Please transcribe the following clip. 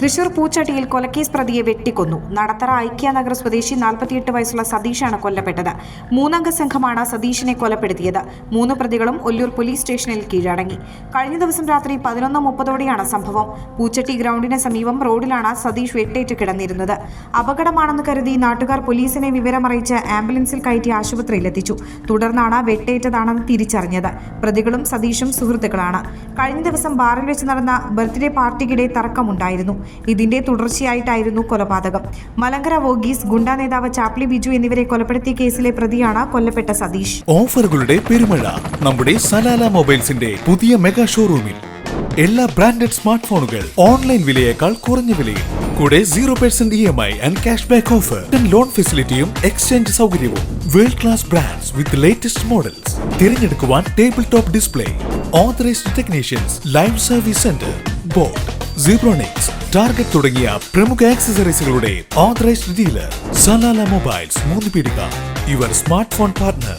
തൃശൂർ പൂച്ചട്ടിയിൽ കൊലക്കേസ് പ്രതിയെ വെട്ടിക്കൊന്നു. നടത്തറ ഐക്യനഗർ സ്വദേശി നാൽപ്പത്തിയെട്ട് വയസ്സുള്ള സതീഷാണ് കൊല്ലപ്പെട്ടത്. മൂന്നംഗ സംഘമാണ് സതീഷിനെ കൊലപ്പെടുത്തിയത്. മൂന്ന് പ്രതികളും ഒല്ലൂർ പോലീസ് സ്റ്റേഷനിൽ കീഴടങ്ങി. കഴിഞ്ഞ ദിവസം രാത്രി പതിനൊന്ന് മുപ്പതോടെയാണ് സംഭവം. പൂച്ചട്ടി ഗ്രൗണ്ടിന് സമീപം റോഡിലാണ് സതീഷ് വെട്ടേറ്റ് കിടന്നിരുന്നത്. അപകടമാണെന്ന് കരുതി നാട്ടുകാർ പോലീസിനെ വിവരമറിയിച്ച് ആംബുലൻസിൽ കയറ്റി ആശുപത്രിയിലെത്തിച്ചു തുടർന്നാണ് വെട്ടേറ്റതാണെന്ന് തിരിച്ചറിഞ്ഞത്. പ്രതികളും സതീഷും സുഹൃത്തുക്കളാണ്. കഴിഞ്ഞ ദിവസം ബാറിൽ വെച്ച് നടന്ന ബർത്ത്ഡേ പാർട്ടിക്കിടെ തർക്കമുണ്ടായിരുന്നു. ഇതിന്റെ തുടർച്ചയായിട്ടായിരുന്നു കൊലപാതകം. മലങ്കര വോഗീസ് ഗുണ്ടാ നേതാവ് ചാപ്ലി ബിജു എന്നിവരെ കൊലപ്പെടുത്തിയ കേസിലെ പ്രതിയാണ് കൊല്ലപ്പെട്ട സതീഷ്. ഓഫറുകളുടെ പെരുമഴ നമ്മുടെ സലാല മൊബൈൽസിന്റെ പുതിയ മെഗാ ഷോറൂമിൽ. എല്ലാ ബ്രാൻഡഡ് സ്മാർട്ട് ഫോണുകൾ ഓൺലൈൻ വിലയേക്കാൾ കുറഞ്ഞ വിലയിൽ. കൂടെ zero percent E M I and cash back offer loan ഫെസിലിറ്റിയും exchange സൗകര്യവും. World class brands with latest models തിരഞ്ഞെടുക്കുവാൻ table top display authorised technicians live service centre Boat Zebronics Target തുടങ്ങിയ പ്രമുഖ ആക്സസറീസുകളുടെ authorised dealer Salala mobiles Moonupeedika your smart phone partner